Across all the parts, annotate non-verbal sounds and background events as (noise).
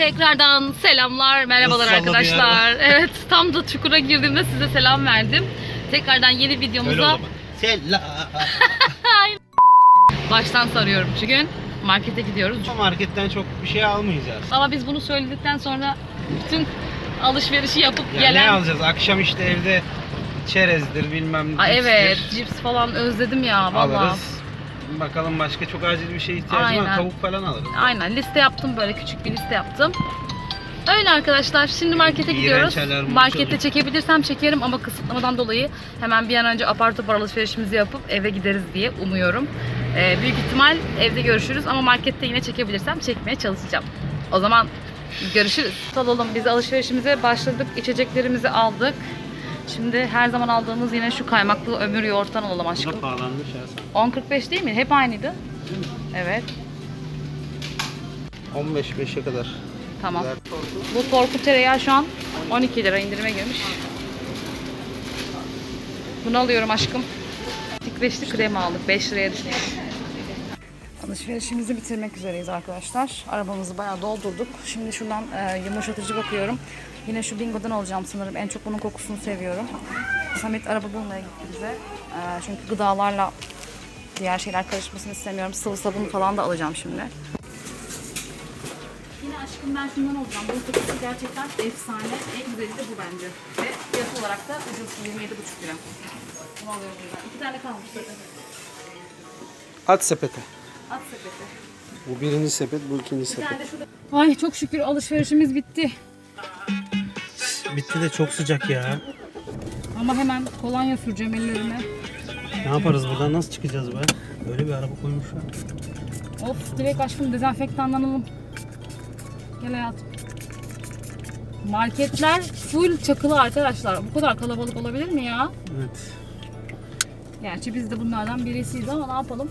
Tekrardan selamlar, merhabalar Nasıl arkadaşlar. Evet, tam da çukura girdiğimde size selam verdim. Tekrardan yeni videomuza? Selam. (laughs) baştan sarıyorum. Çünkü markete gidiyoruz. Marketten çok bir şey almayacağız. Ama biz bunu söyledikten sonra bütün alışverişi yapıp Ya gelen... ne alacağız? Akşam işte evde çerezdir bilmem Aa, cipstir. evet, cips falan özledim ya vallahi. Alırız. Bakalım başka çok acil bir şeye ihtiyacım Aynen. var. Tavuk falan alırız. Aynen liste yaptım böyle küçük bir liste yaptım. Öyle arkadaşlar şimdi markete İğrenç gidiyoruz. Markette çalıyor. çekebilirsem çekerim ama kısıtlamadan dolayı hemen bir an önce apar topar alışverişimizi yapıp eve gideriz diye umuyorum. Ee, büyük ihtimal evde görüşürüz ama markette yine çekebilirsem çekmeye çalışacağım. O zaman görüşürüz. Alalım biz alışverişimize başladık. içeceklerimizi aldık. Şimdi her zaman aldığımız yine şu kaymaklı ömür yoğurttan alalım Bu aşkım. da pahalanmış ya sen. 10.45 değil mi? Hep aynıydı. Evet. 15-5'e kadar. Tamam. Bu torku tereyağı şu an 12 lira indirime girmiş. Bunu alıyorum aşkım. Tikreşli krema aldık. 5 liraya düşmüş. Alışverişimizi bitirmek üzereyiz arkadaşlar. Arabamızı bayağı doldurduk. Şimdi şuradan e, yumuşatıcı bakıyorum. Yine şu Bingo'dan alacağım sanırım. En çok bunun kokusunu seviyorum. Samet araba bulmaya gitti bize. E, çünkü gıdalarla diğer şeyler karışmasını istemiyorum. Sıvı sabun falan da alacağım şimdi. Yine aşkım ben şundan alacağım. Bu kokusu gerçekten efsane. En güzeli de bu bence. Ve fiyat olarak da ucuz 27,5 lira. Bunu alıyorum buradan. İki tane kalmış zaten. At sepete. At sepeti. Bu birinci sepet, bu ikinci sepet. Ay çok şükür alışverişimiz bitti. Bitti de çok sıcak ya. Ama hemen kolonya süreceğim ellerime. Ne yaparız buradan? Nasıl çıkacağız be? Böyle bir araba koymuşlar. Of direkt aşkım dezenfektanlanalım. Gel hayatım. Marketler full çakılı arkadaşlar. Bu kadar kalabalık olabilir mi ya? Evet. Gerçi biz de bunlardan birisiyiz ama ne yapalım?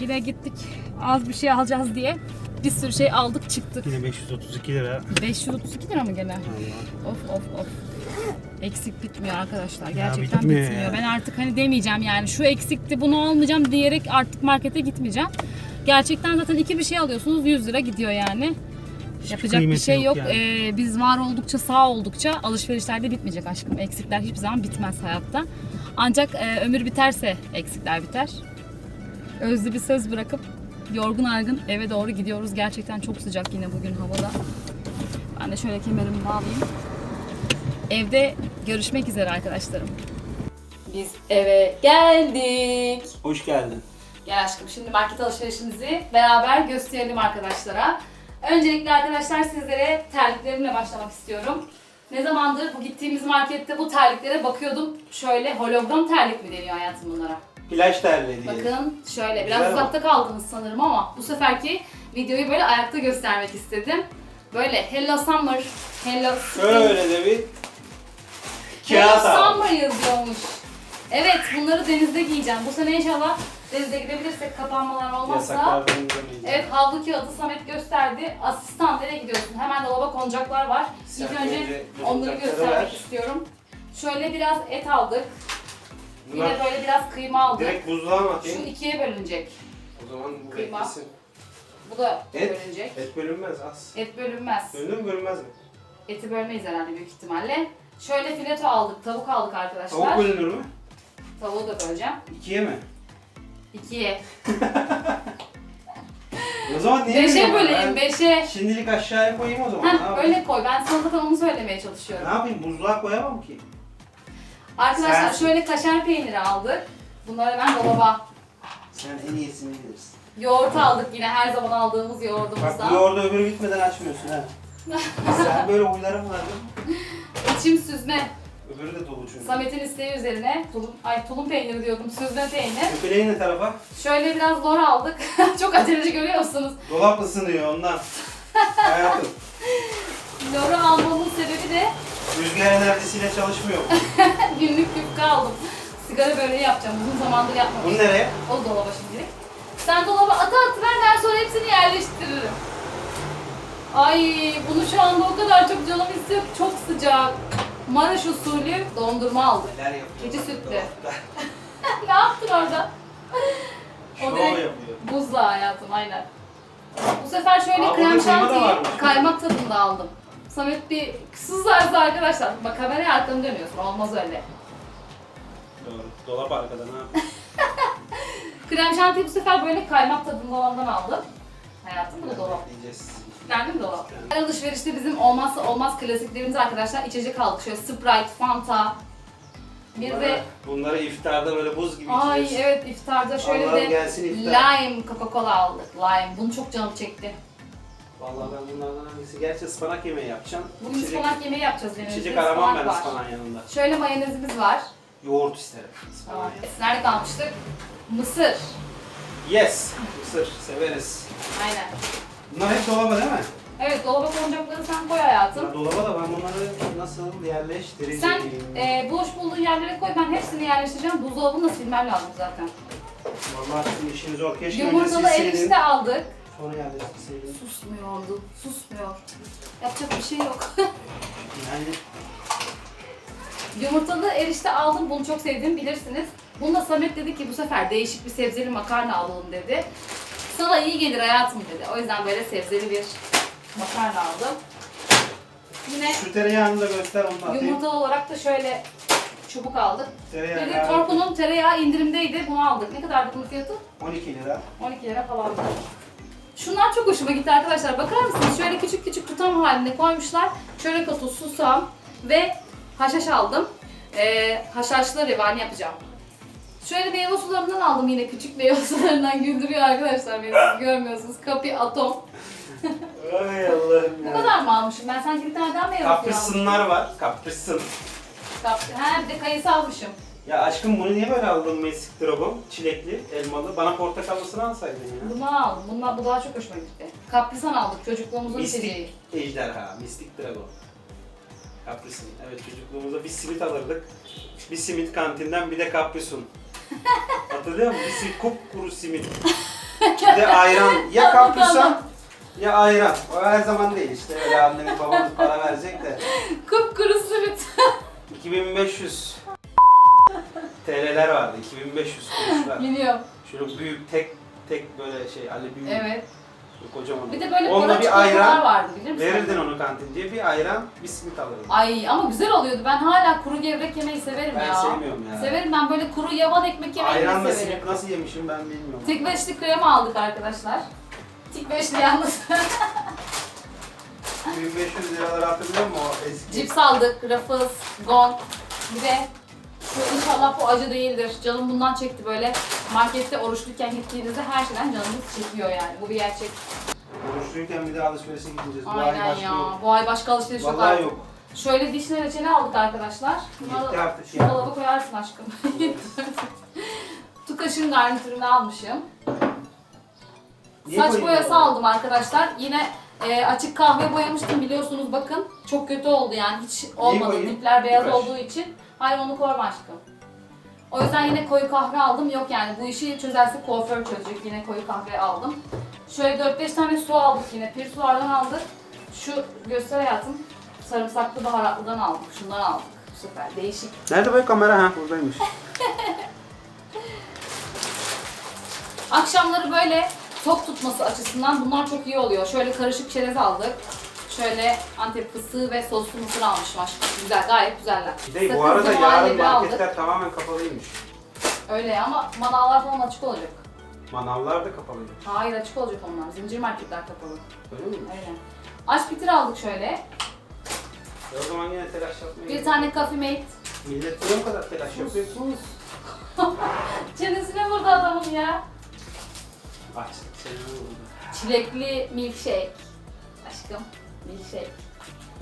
Yine gittik az bir şey alacağız diye bir sürü şey aldık çıktık. Yine 532 lira. 532 lira mı gene? Allah. Of of of. Eksik bitmiyor arkadaşlar. Gerçekten bitmiyor bitmiyor. ya. Ben artık hani demeyeceğim yani şu eksikti bunu almayacağım diyerek artık markete gitmeyeceğim. Gerçekten zaten iki bir şey alıyorsunuz 100 lira gidiyor yani. Yapacak bir şey yok. yok yani. Ee, biz var oldukça sağ oldukça alışverişler de bitmeyecek aşkım. Eksikler hiçbir zaman bitmez hayatta. Ancak e, ömür biterse eksikler biter. Özlü bir söz bırakıp yorgun argın eve doğru gidiyoruz. Gerçekten çok sıcak yine bugün havada. Ben de şöyle kemerimi bağlayayım. Evde görüşmek üzere arkadaşlarım. Biz eve geldik. Hoş geldin. Gel aşkım şimdi market alışverişimizi beraber gösterelim arkadaşlara. Öncelikle arkadaşlar sizlere terliklerimle başlamak istiyorum. Ne zamandır bu gittiğimiz markette bu terliklere bakıyordum. Şöyle hologram terlik mi deniyor hayatım bunlara? Plaj terliği Bakın şöyle biraz Güzel uzakta kaldınız sanırım ama bu seferki videoyu böyle ayakta göstermek istedim. Böyle Hello Summer, Hello Şöyle de bir Hello kağıt al. Summer yazıyormuş. Evet bunları denizde giyeceğim. Bu sene inşallah denize gidebilirsek kapanmalar olmazsa. Yasaklardan. Evet havlu kağıdı Samet gösterdi. Asistan nereye gidiyorsun? Hemen dolaba konacaklar var. Sen İlk önce önce onları göstermek ver. istiyorum. Şöyle biraz et aldık. Bir Bunlar de böyle biraz kıyma aldık. direkt buzluğa mı Şu atayım? ikiye bölünecek. O zaman bu Kıyma. beklesin. Bu da Et. bölünecek. Et bölünmez az. Et bölünmez. Bölünür mü bölünmez mi? Eti bölmeyiz herhalde büyük ihtimalle. Şöyle fileto aldık, tavuk aldık arkadaşlar. Tavuk bölünür mü? Tavuğu da böleceğim. İkiye mi? İkiye. (laughs) O zaman niye Beşe bilmiyorum böleyim, beşe. Şimdilik aşağıya koyayım o zaman. ne Heh, yapayım? öyle koy. Ben sana zaten onu söylemeye çalışıyorum. Ne yapayım? Buzluğa koyamam ki. Arkadaşlar Sensin. şöyle kaşar peyniri aldık. Bunları hemen dolaba. Sen en iyisini bilirsin. Yoğurt aldık yine her zaman aldığımız Bak bu yoğurdumuzdan. yoğurdu öbürü bitmeden açmıyorsun ha. (laughs) Sen böyle huyların var değil mi? İçim süzme. Öbürü de dolu çünkü. Samet'in isteği üzerine tulum, ay tulum peyniri diyordum, süzme peynir. Öpeleyin ne tarafa? Şöyle biraz lor aldık. (laughs) Çok aceleci görüyor musunuz? Dolap ısınıyor ondan. (laughs) Hayatım. Loru almamın sebebi de Rüzgar enerjisiyle çalışmıyor. (laughs) günlük yufka aldım. Sigara böreği yapacağım. Uzun zamandır Bunu yapmamıştım. nereye? O dolaba şimdilik. Sen dolaba ata at ver ben sonra hepsini yerleştiririm. Ay bunu şu anda o kadar çok canım istiyor ki çok sıcak. Maraş usulü dondurma aldık. Neler yapıyor? Keçi sütlü. (laughs) ne yaptın orada? Şov o direkt yapıyor. buzla hayatım aynen. Bu sefer şöyle Aa, krem burada kıyma da şantiyi varmış. kaymak tadında aldım. Samet bir sızlarsa arkadaşlar. Bak kameraya arkanı dönüyorsun. Olmaz öyle. Doğru. Dolap arkada ne yapayım? (laughs) Krem şantiyi bu sefer böyle kaymak tadında olandan aldım. Hayatım bu da dolap. Yiyeceğiz. Geldi mi dolap? Her alışverişte bizim olmazsa olmaz klasiklerimiz arkadaşlar. içecek aldık. Şöyle Sprite, Fanta. Bir Bunları, de bunları iftarda böyle buz gibi ay içeceğiz. evet iftarda şöyle Allah'ım gelsin de iftar. lime Coca-Cola aldık. Lime. Bunu çok canım çekti. Vallahi ben bunlardan hangisi? Gerçi ıspanak yemeği yapacağım. Bugün İçecek- ıspanak yemeği yapacağız benim. İçecek aramam ben ıspanak var. ıspanağın yanında. Şöyle mayonezimiz var. Yoğurt isterim. ıspanağın yanında. Nerede kalmıştık? Mısır. Yes. Mısır severiz. Aynen. Bunlar hep dolaba değil mi? Evet dolaba konacakları sen koy hayatım. Ya dolaba da ben bunları nasıl yerleştireceğim? Sen e, boş bulduğun yerlere koy. Ben hepsini yerleştireceğim. Buzdolabını da silmem lazım zaten. Vallahi sizin işiniz zor. Keşke Yumurtalı silseydin, erişte aldık. Sonra yerleştirseydin. Susmuyordu. Susmuyor. Yapacak bir şey yok. (laughs) Yani Yumurtalı erişte aldım. Bunu çok sevdim bilirsiniz. Bunda Samet dedi ki bu sefer değişik bir sebzeli makarna alalım dedi. Sana iyi gelir hayatım dedi. O yüzden böyle sebzeli bir makarna aldım. Yine şu tereyağını da göster onu da atayım. yumurtalı olarak da şöyle çubuk aldık. Tereyağı Bir de Torku'nun tereyağı indirimdeydi. Bunu aldık. Ne kadardı bunun fiyatı? 12 lira. 12 lira falan. Şunlar çok hoşuma gitti arkadaşlar. Bakar mısınız? Şöyle küçük küçük tutam halinde koymuşlar. Çörek otu, susam ve haşhaş aldım. Ee, haşhaşlı revani yapacağım. Şöyle meyve sularından aldım yine küçük meyve (laughs) sularından güldürüyor arkadaşlar beni siz görmüyorsunuz. Kapi atom. (laughs) Ay Allah'ım Bu ya. kadar mı almışım? Ben sanki bir tane daha meyve suyu almışım. Var. Kaprisın. Kap- He bir de kayısı almışım. Ya aşkım bunu niye böyle aldın Mesik Drop'u? Çilekli, elmalı. Bana portakallısını alsaydın ya. Bunu aldım. Bunlar, bu daha çok hoşuma gitti. Kaprisan aldık çocukluğumuzun. Mistik ejderha, mistik dragon. Kaprisin. Evet çocukluğumuzda bir simit alırdık. Bir simit kantinden bir de kaprisun. (laughs) Hatırlıyor musun? Bir simit, kupkuru simit. (laughs) Bir de ayran. Ya kaprisan ya ayran. O her zaman değil işte. Öyle annemiz babamız para verecek de. (laughs) Kupkuru simit. 2500 TL'ler vardı. 2500 kuruşlar. (laughs) Biliyorum. Şöyle büyük tek tek böyle şey Ali büyük Evet. kocaman. Bir de böyle Onunla bir ayran vardı bilir misin? verirdin onu kantinciye. Bir ayran, bir simit alırdın. Ay ama güzel oluyordu. Ben hala kuru gevrek yemeyi severim Ben ya. sevmiyorum ya. Severim ben böyle kuru yavan ekmek yemeyi de Ayranla severim. simit nasıl yemişim ben bilmiyorum. Tik beşli krema aldık arkadaşlar. Tik beşli yalnız. (laughs) 1500 liraları hatırlıyor musun o eski? Cips aldık. Ruffles, Gong. Bir de şu inşallah bu acı değildir. Canım bundan çekti böyle. Markette oruçluyken gittiğinizde her şeyden canınız çekiyor yani. Bu bir gerçek. Oruçluyken bir de alışverişe gideceğiz. Bu ay Aynen ya. yok. Bu ay başka alışveriş yok Vallahi artık. yok. Şöyle dişli reçeli aldık arkadaşlar. Gitti artık şu dolaba koyarsın aşkım. (laughs) Tukaş'ın garnitürünü almışım. Niye Saç boyası dolaba? aldım arkadaşlar. Yine e, açık kahve boyamıştım biliyorsunuz bakın. Çok kötü oldu yani hiç olmadı. Dipler beyaz Tukaş. olduğu için. Hayır onu koyma aşkım. O yüzden yine koyu kahve aldım. Yok yani bu işi çözerse kuaför çözecek. Yine koyu kahve aldım. Şöyle 4-5 tane su aldık yine. Pir sulardan aldık. Şu göster hayatım. Sarımsaklı baharatlıdan aldık. Şundan aldık. Bu sefer değişik. Nerede bu kamera? Ha buradaymış. Akşamları böyle tok tutması açısından bunlar çok iyi oluyor. Şöyle karışık çerez aldık. Şöyle antep fıstığı ve soslu mısır almışım aşkım. Güzel, gayet güzeller. Bir de bu Sakızlı arada yarın muhallebi marketler tamamen kapalıymış. Öyle ama manavlar falan açık olacak. Manavlar da kapalıydı. Hayır açık olacak onlar. Zincir marketler kapalı. Öyle mi? Öyle. Aç bitir aldık şöyle. E o zaman yine telaş yapmayın. Bir tane Coffee Mate. Millet niye o kadar telaş yapıyor? Sus. (laughs) Çenesine vurdu adamın ya. Aç. Senin oldu. Çilekli milkshake. Aşkım. Milkshake.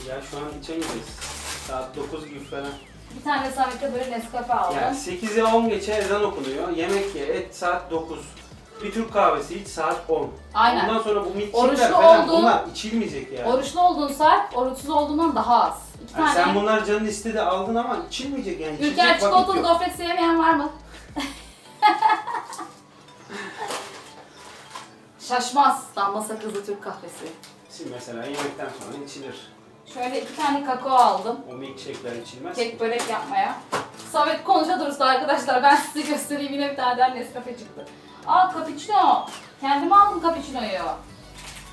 Ya şu an içemeyiz. Saat 9 gibi falan. Bir tane Samet'e böyle Nescafe aldım. Yani 8'e 10 geçe ezan okunuyor. Yemek ye, et saat 9. Bir Türk kahvesi iç saat 10. Aynen. Ondan sonra bu milkshakler Oruçlu falan olduğun- bunlar içilmeyecek yani. Oruçlu olduğun saat, oruçsuz olduğundan daha az. İki Yani tane. sen bunlar canın istedi aldın ama içilmeyecek yani. Ülker İçilecek vakit çikolatalı yok. gofret sevmeyen var mı? (laughs) Şaşmaz damla sakızlı Türk kahvesi. Şimdi mesela yemekten sonra içilir. Şöyle iki tane kakao aldım. O milkshake'ler içilmez. Kek börek yapmaya. Samet konuşa durursa arkadaşlar ben size göstereyim yine bir tane daha Nescafe çıktı. Aa cappuccino. Kendime aldım cappuccino'yu.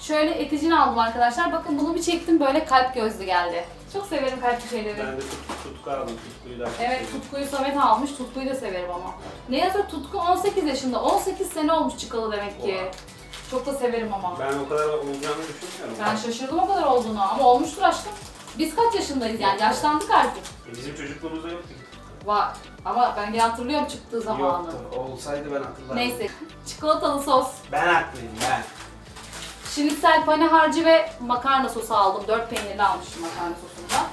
Şöyle eticini aldım arkadaşlar. Bakın bunu bir çektim böyle kalp gözlü geldi. Çok severim kalpli şeyleri. Ben de tut, tutku aldım. Tutkuyu da Evet Tutku'yu Samet almış. Tutku'yu da severim ama. Ne yazık Tutku 18 yaşında. 18 sene olmuş çıkalı demek ki. Oha. Çok da severim ama. Ben o kadar olacağını düşünmüyorum. Ben şaşırdım o kadar olduğunu ama olmuştur aşkım. Biz kaç yaşındayız yani yaşlandık artık. E, bizim çocukluğumuzda yoktu. Var. Ama ben gene hatırlıyorum çıktığı zamanı. Yoktu. Olsaydı ben hatırlarım. Neyse. (laughs) Çikolatalı sos. Ben haklıyım ben. Şinitsel pane harcı ve makarna sosu aldım. 4 peynirli almışım makarna sosunda.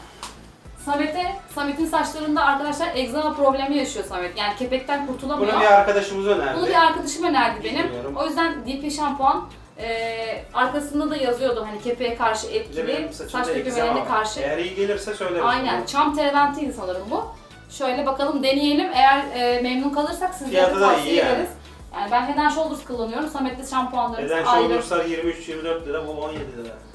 Samet'e, Samet'in saçlarında arkadaşlar egzama problemi yaşıyor Samet. Yani kepekten kurtulamıyor. Bunu bir arkadaşımız önerdi. Bunu bir arkadaşım önerdi benim. Bilmiyorum. O yüzden DP şampuan e, arkasında da yazıyordu hani kepeğe karşı etkili, saç var. karşı. Eğer iyi gelirse söyleriz. Aynen. Çam tereventiydi sanırım bu. Şöyle bakalım deneyelim. Eğer e, memnun kalırsak sizlere tavsiye iyi yani. ederiz. Yani ben Head Shoulders kullanıyorum. Samet'te şampuanlarımız ayrı. Shoulders'lar 23-24 lira, bu 17 lira.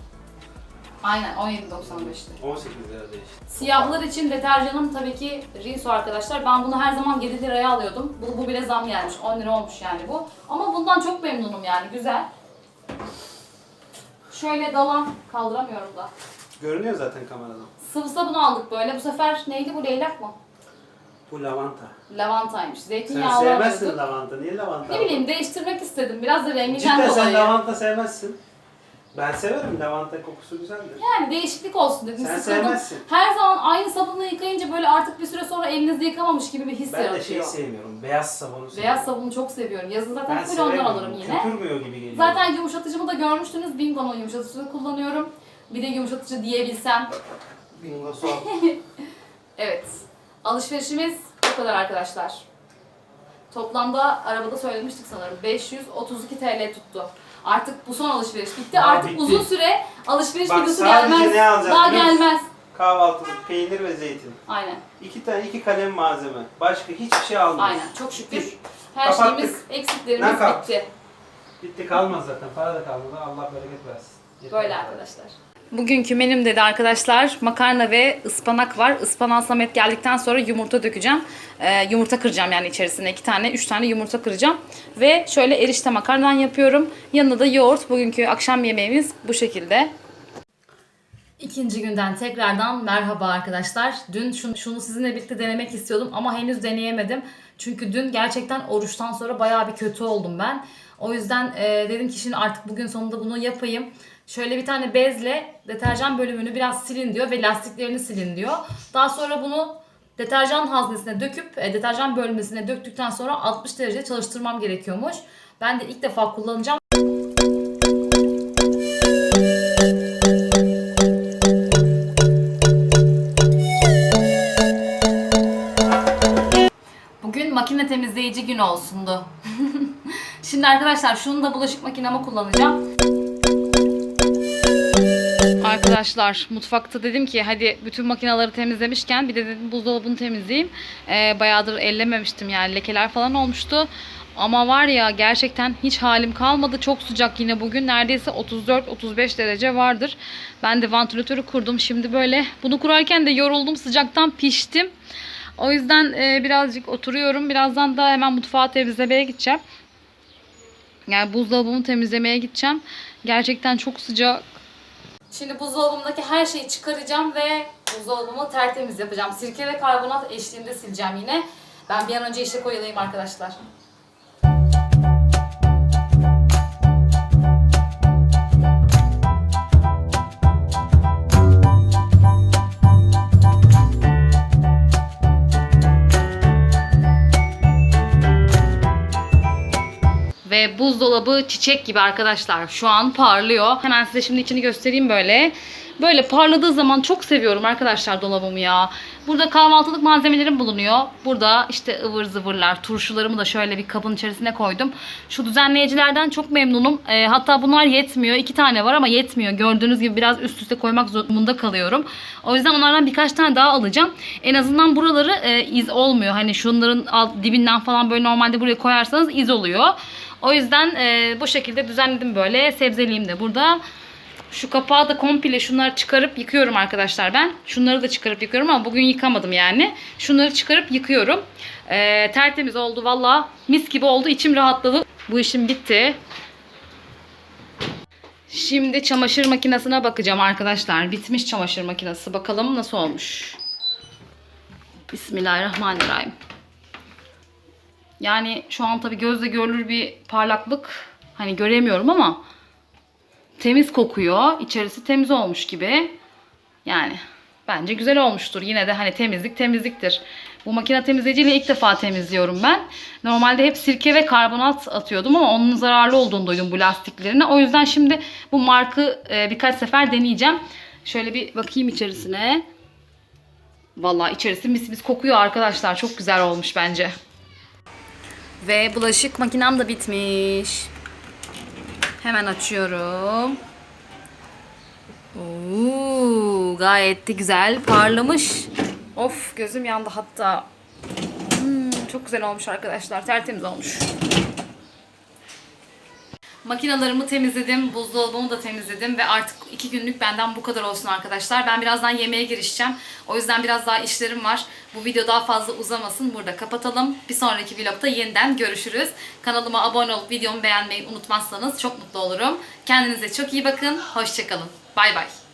Aynen 17.95'ti. 18 lira değişti. Siyahlar için deterjanım tabii ki Rinso arkadaşlar. Ben bunu her zaman 7 liraya alıyordum. Bu, bu bile zam gelmiş. 10 lira olmuş yani bu. Ama bundan çok memnunum yani. Güzel. Şöyle dalan kaldıramıyorum da. Görünüyor zaten kameradan. Sıvı sabun aldık böyle. Bu sefer neydi bu leylak mı? Bu lavanta. Lavantaymış. Sen Zeytinyağlı sevmezsin alıyorduk. lavanta. Niye lavanta? Ne bileyim değiştirmek istedim. Biraz da renginden Cidden sen dolayı. lavanta sevmezsin. Ben severim. Lavanta kokusu güzeldir. Yani değişiklik olsun dedim. Sen Sıkıldım. sevmezsin. Her zaman aynı sabunla yıkayınca böyle artık bir süre sonra elinizde yıkamamış gibi bir his Ben de yaratıyor. şeyi sevmiyorum. Beyaz sabunu seviyorum. Beyaz sabunu çok seviyorum. Yazın zaten Ben full ondan alırım yine. Köpürmüyor gibi geliyor. Zaten yumuşatıcımı da görmüştünüz. Bingo'nun yumuşatıcısını kullanıyorum. Bir de yumuşatıcı diyebilsem. Bingo (laughs) soğuk. Evet. Alışverişimiz bu kadar arkadaşlar. Toplamda arabada söylemiştik sanırım. 532 TL tuttu. Artık bu son alışveriş bitti. Aa, Artık bitti. uzun süre alışveriş Bak, videosu sadece gelmez. ne Daha gelmez. Kahvaltılık peynir ve zeytin. Aynen. İki tane iki kalem malzeme. Başka hiçbir şey almıyoruz. Aynen. Çok şükür. Bitti. Her Kapattık. şeyimiz, eksiklerimiz bitti. Bitti kalmaz zaten. Para da kalmadı. Allah bereket versin. Yeter. Böyle arkadaşlar. Bugünkü menümde de arkadaşlar makarna ve ıspanak var. Ispanağı Samet geldikten sonra yumurta dökeceğim. Ee, yumurta kıracağım yani içerisine iki tane, üç tane yumurta kıracağım. Ve şöyle erişte makarnan yapıyorum. Yanında da yoğurt. Bugünkü akşam yemeğimiz bu şekilde. İkinci günden tekrardan merhaba arkadaşlar. Dün şunu, şunu sizinle birlikte denemek istiyordum ama henüz deneyemedim. Çünkü dün gerçekten oruçtan sonra bayağı bir kötü oldum ben. O yüzden e, dedim ki şimdi artık bugün sonunda bunu yapayım. Şöyle bir tane bezle deterjan bölümünü biraz silin diyor ve lastiklerini silin diyor. Daha sonra bunu deterjan haznesine döküp e, deterjan bölmesine döktükten sonra 60 derecede çalıştırmam gerekiyormuş. Ben de ilk defa kullanacağım. Bugün makine temizleyici gün olsundu. Şimdi arkadaşlar şunu da bulaşık makinama kullanacağım. Arkadaşlar mutfakta dedim ki hadi bütün makineleri temizlemişken bir de dedim buzdolabını temizleyeyim. Ee, bayağıdır ellememiştim yani lekeler falan olmuştu. Ama var ya gerçekten hiç halim kalmadı. Çok sıcak yine bugün. Neredeyse 34-35 derece vardır. Ben de vantilatörü kurdum. Şimdi böyle bunu kurarken de yoruldum. Sıcaktan piştim. O yüzden e, birazcık oturuyorum. Birazdan da hemen mutfağı temizlemeye gideceğim. Yani buzdolabımı temizlemeye gideceğim. Gerçekten çok sıcak. Şimdi buzdolabımdaki her şeyi çıkaracağım ve buzdolabımı tertemiz yapacağım. Sirke ve karbonat eşliğinde sileceğim yine. Ben bir an önce işe koyulayım arkadaşlar. Ve buzdolabı çiçek gibi arkadaşlar. Şu an parlıyor. Hemen size şimdi içini göstereyim böyle. Böyle parladığı zaman çok seviyorum arkadaşlar dolabımı ya. Burada kahvaltılık malzemelerim bulunuyor. Burada işte ıvır zıvırlar, turşularımı da şöyle bir kabın içerisine koydum. Şu düzenleyicilerden çok memnunum. Ee, hatta bunlar yetmiyor. İki tane var ama yetmiyor. Gördüğünüz gibi biraz üst üste koymak zorunda kalıyorum. O yüzden onlardan birkaç tane daha alacağım. En azından buraları e, iz olmuyor. Hani şunların alt, dibinden falan böyle normalde buraya koyarsanız iz oluyor. O yüzden e, bu şekilde düzenledim böyle. Sebzeliyim de burada. Şu kapağı da komple şunları çıkarıp yıkıyorum arkadaşlar ben. Şunları da çıkarıp yıkıyorum ama bugün yıkamadım yani. Şunları çıkarıp yıkıyorum. E, tertemiz oldu valla. Mis gibi oldu. İçim rahatladı. Bu işim bitti. Şimdi çamaşır makinesine bakacağım arkadaşlar. Bitmiş çamaşır makinesi. Bakalım nasıl olmuş. Bismillahirrahmanirrahim. Yani şu an tabii gözle görülür bir parlaklık hani göremiyorum ama temiz kokuyor. İçerisi temiz olmuş gibi. Yani bence güzel olmuştur. Yine de hani temizlik temizliktir. Bu makine temizleyiciyle ilk defa temizliyorum ben. Normalde hep sirke ve karbonat atıyordum ama onun zararlı olduğunu duydum bu lastiklerine. O yüzden şimdi bu markı e, birkaç sefer deneyeceğim. Şöyle bir bakayım içerisine. Vallahi içerisi mis mis kokuyor arkadaşlar. Çok güzel olmuş bence. Ve bulaşık makinem de bitmiş. Hemen açıyorum. Oo, gayet de güzel parlamış. Of gözüm yandı hatta. Hmm, çok güzel olmuş arkadaşlar. Tertemiz olmuş. Makinalarımı temizledim, buzdolabımı da temizledim ve artık iki günlük benden bu kadar olsun arkadaşlar. Ben birazdan yemeğe girişeceğim. O yüzden biraz daha işlerim var. Bu video daha fazla uzamasın. Burada kapatalım. Bir sonraki vlogda yeniden görüşürüz. Kanalıma abone olup videomu beğenmeyi unutmazsanız çok mutlu olurum. Kendinize çok iyi bakın. Hoşçakalın. Bay bay.